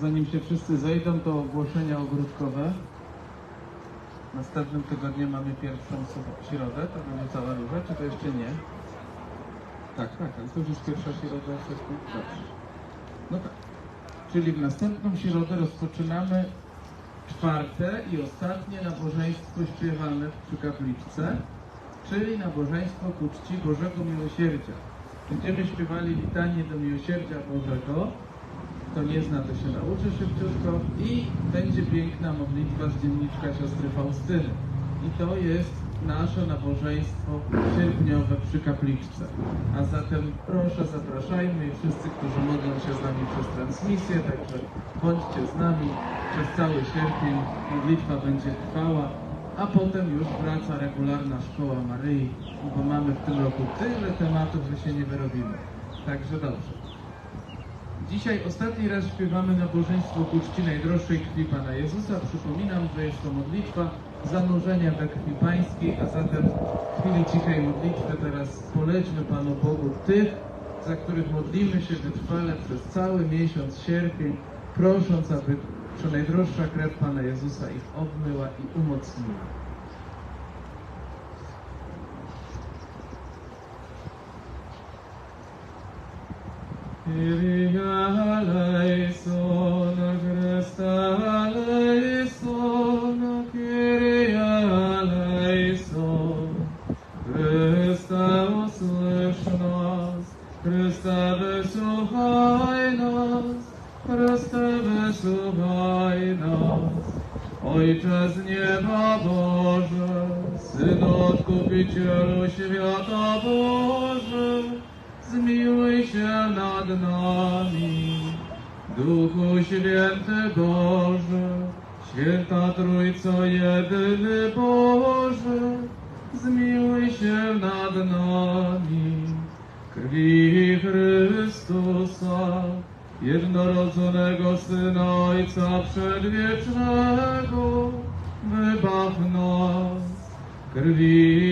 Zanim się wszyscy zejdą, to ogłoszenia ogródkowe. Następnym tygodniu mamy pierwszą środę, to będzie cała róża, czy to jeszcze nie? Tak, tak, ale to już jest pierwsza środa wcześniej. Dobrze. No tak. Czyli w następną środę rozpoczynamy czwarte i ostatnie nabożeństwo śpiewane przy kapliczce, czyli nabożeństwo ku czci Bożego Miłosierdzia. Będziemy śpiewali litanię do Miłosierdzia Bożego. Kto nie zna, to się nauczy szybciutko i będzie piękna modlitwa z dzienniczka siostry Faustyny. I to jest nasze nabożeństwo sierpniowe przy kapliczce. A zatem proszę, zapraszajmy i wszyscy, którzy modlą się z nami przez transmisję, także bądźcie z nami przez cały sierpień. Modlitwa będzie trwała, a potem już wraca regularna szkoła Maryi, bo mamy w tym roku tyle tematów, że się nie wyrobimy. Także dobrze. Dzisiaj ostatni raz śpiewamy nabożeństwo ku najdroższej krwi Pana Jezusa. Przypominam, że jest to modlitwa zanurzenia we krwi Pańskiej, a zatem w chwili cichej modlitwy teraz polećmy Panu Bogu tych, za których modlimy się wytrwale przez cały miesiąc sierpień, prosząc, aby najdroższa krew Pana Jezusa ich obmyła i umocniła. Kyrie eleison, nad nami. Duchu Święty Boże, Święta Trójco jedyny Boże, zmiłuj się nad nami. Krwi Chrystusa, jednorodzonego Syna Ojca Przedwiecznego, wybaw nas. Krwi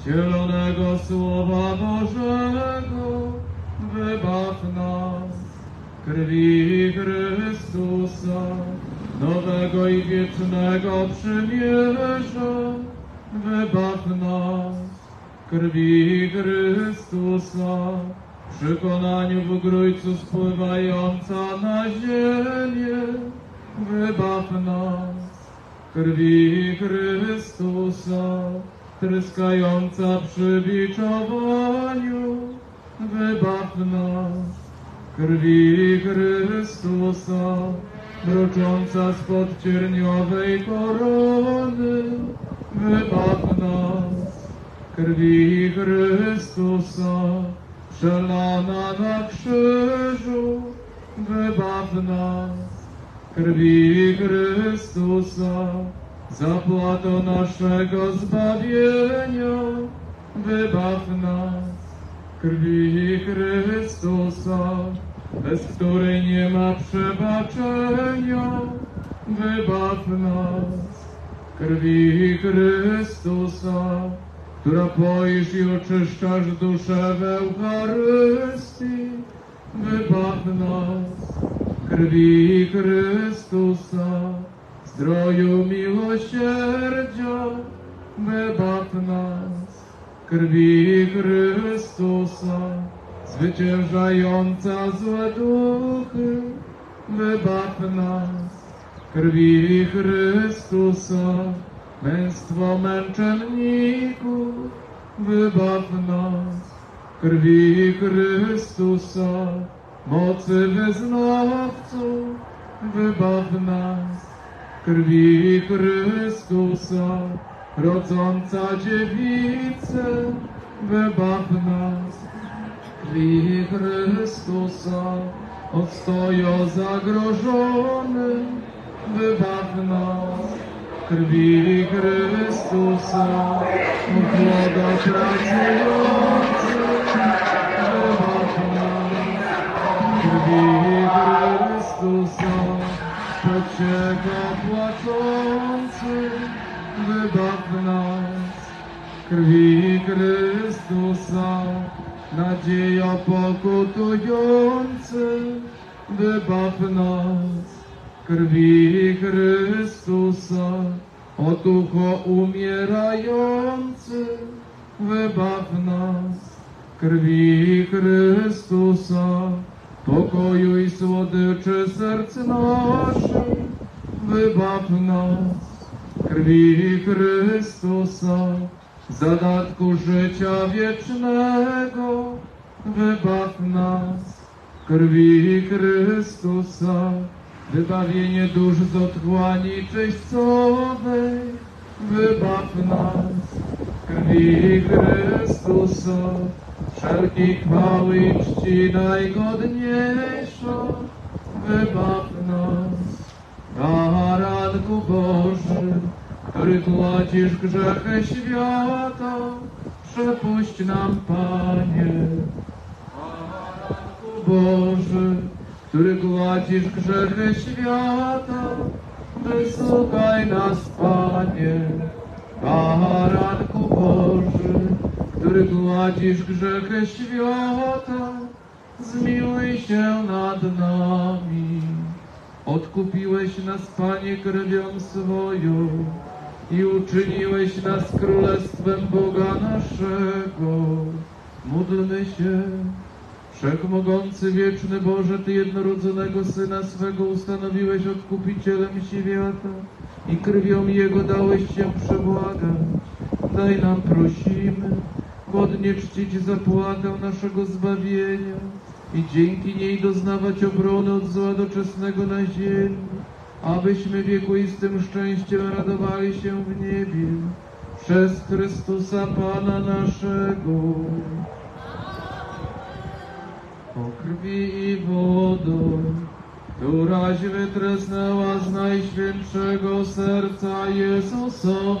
wcielonego Słowa Bożego, wybaw nas. Krwi Chrystusa, nowego i wiecznego przymierza, wybaw nas. Krwi Chrystusa, przy konaniu w grójcu spływająca na ziemię, wybaw nas. Krwi Chrystusa, tryskająca przy biczowaniu, wybaw nas. Krwi Chrystusa, mrocząca spod cierniowej korony, wybaw nas. Krwi Chrystusa, przelana na krzyżu, wybaw nas. Krwi Chrystusa, zapłatą naszego zbawienia, wybaw nas. Krwi Chrystusa, bez której nie ma przebaczenia, wybaw nas. Krwi Chrystusa, która poisz i oczyszczasz duszę w Eucharystii, wybaw nas. Krwi Chrystusa, zdroju miłosierdzia, wybaw nas. Krwi Chrystusa, zwyciężająca złe duchy, wybaw nas. Krwi Chrystusa, męstwo męczenników, wybaw nas. Krwi Chrystusa, mocy wyznawców, wybaw nas. Krwi Chrystusa, rodząca dziewicę, wybaw nas. Krwi Chrystusa, odstojo zagrożony, wybaw nas. Krwi Chrystusa, młodo pracujący, wybaw nas. Krwi Chrystusa, pocieka płaczący, wybaw nas. Krwi Chrystusa, nadzieja pokutujący, wybaw nas. Krwi Chrystusa, o ducho umierający, wybaw nas. Krwi Chrystusa, pokoju i słodyczy serc naszych, wybaw nas. Krwi Chrystusa, zadatku życia wiecznego, wybaw nas. Krwi Chrystusa, wybawienie dusz z otchłani czyścowej, wybaw nas. Krwi Chrystusa, wszelkiej chwały i czci najgodniejsza, wybaw nas. Baranku Boży, który gładzisz grzechy świata, przepuść nam, Panie. Baranku Boży, który gładzisz grzechy świata, wysłuchaj nas, Panie. Baranku Boży, który gładzisz grzechy świata, zmiłuj się nad nami. Odkupiłeś nas, Panie, krwią swoją i uczyniłeś nas królestwem Boga naszego. Módlmy się. Wszechmogący, wieczny Boże, Ty jednorodzonego Syna swego ustanowiłeś odkupicielem świata i krwią Jego dałeś się przebłagać. Daj nam, prosimy, godnie czcić zapłatę naszego zbawienia i dzięki niej doznawać obrony od zła doczesnego na ziemi, abyśmy wiekuistym szczęściem radowali się w niebie przez Chrystusa Pana naszego. O krwi i wodą, któraś wytresnęła z najświętszego serca Jezusowego,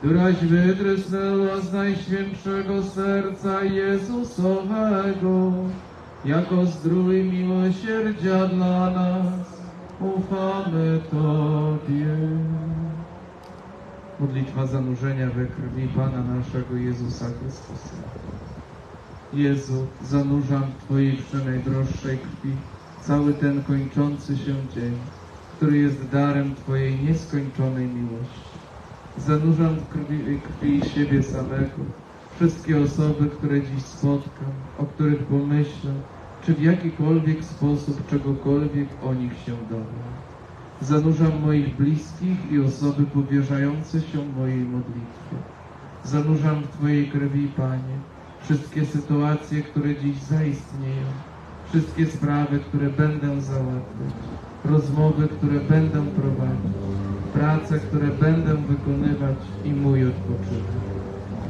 któraś wytrysnęła z najświętszego serca Jezusowego, jako zdrój miłosierdzia dla nas, ufamy Tobie. Modlitwa zanurzenia we krwi Pana naszego Jezusa Chrystusa. Jezu, zanurzam w Twojej przenajdroższej krwi cały ten kończący się dzień, który jest darem Twojej nieskończonej miłości. Zanurzam w krwi, krwi siebie samego, wszystkie osoby, które dziś spotkam, o których pomyślę, czy w jakikolwiek sposób czegokolwiek o nich się dowiem. Zanurzam moich bliskich i osoby powierzające się mojej modlitwie. Zanurzam w Twojej krwi, Panie, wszystkie sytuacje, które dziś zaistnieją, wszystkie sprawy, które będę załatwiać, rozmowy, które będę prowadzić, prace, które będę wykonywać i mój odpoczynek.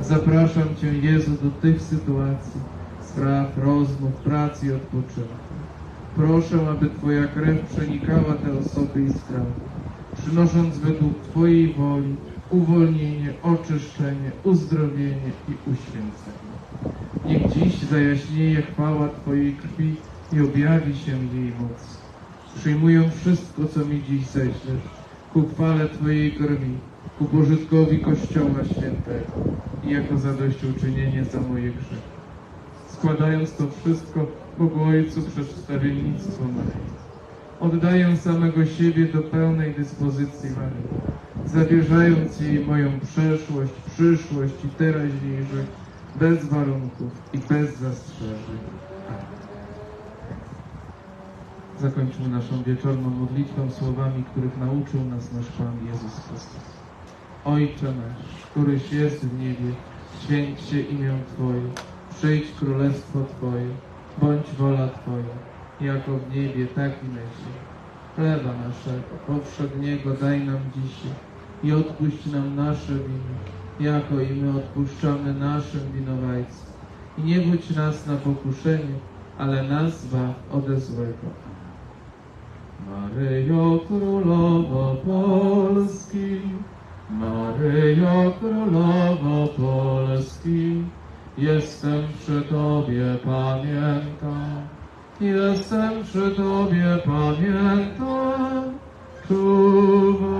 Zapraszam Cię, Jezu, do tych sytuacji, spraw, rozmów, pracy i odpoczynku. Proszę, aby Twoja krew przenikała te osoby i sprawy, przynosząc według Twojej woli uwolnienie, oczyszczenie, uzdrowienie i uświęcenie. Niech dziś zajaśnieje chwała Twojej krwi i objawi się jej moc. Przyjmuję wszystko, co mi dziś ześlesz, ku chwale Twojej krwi, ku pożytkowi Kościoła Świętego i jako zadośćuczynienie za moje grzechy. Składając to wszystko Bogu Ojcu przez wstawiennictwo Maryi. Oddaję samego siebie do pełnej dyspozycji Maryi, zawierzając jej moją przeszłość, przyszłość i teraźniejszość bez warunków i bez zastrzeżeń. Zakończmy naszą wieczorną modlitwą słowami, których nauczył nas nasz Pan Jezus Chrystus. Ojcze nasz, któryś jest w niebie, święć się imię Twoje, przyjdź królestwo Twoje, bądź wola Twoja, jako w niebie, tak i na ziemi. Chleba naszego powszedniego daj nam dzisiaj i odpuść nam nasze winy, jako i my odpuszczamy naszym winowajcom. I nie budź nas na pokuszenie, ale nas zbaw ode złego. Maryjo Królowo Polski, Maryjo Królowo Polski, jestem przy Tobie, pamiętam, jestem przy Tobie, pamiętam, czuwam.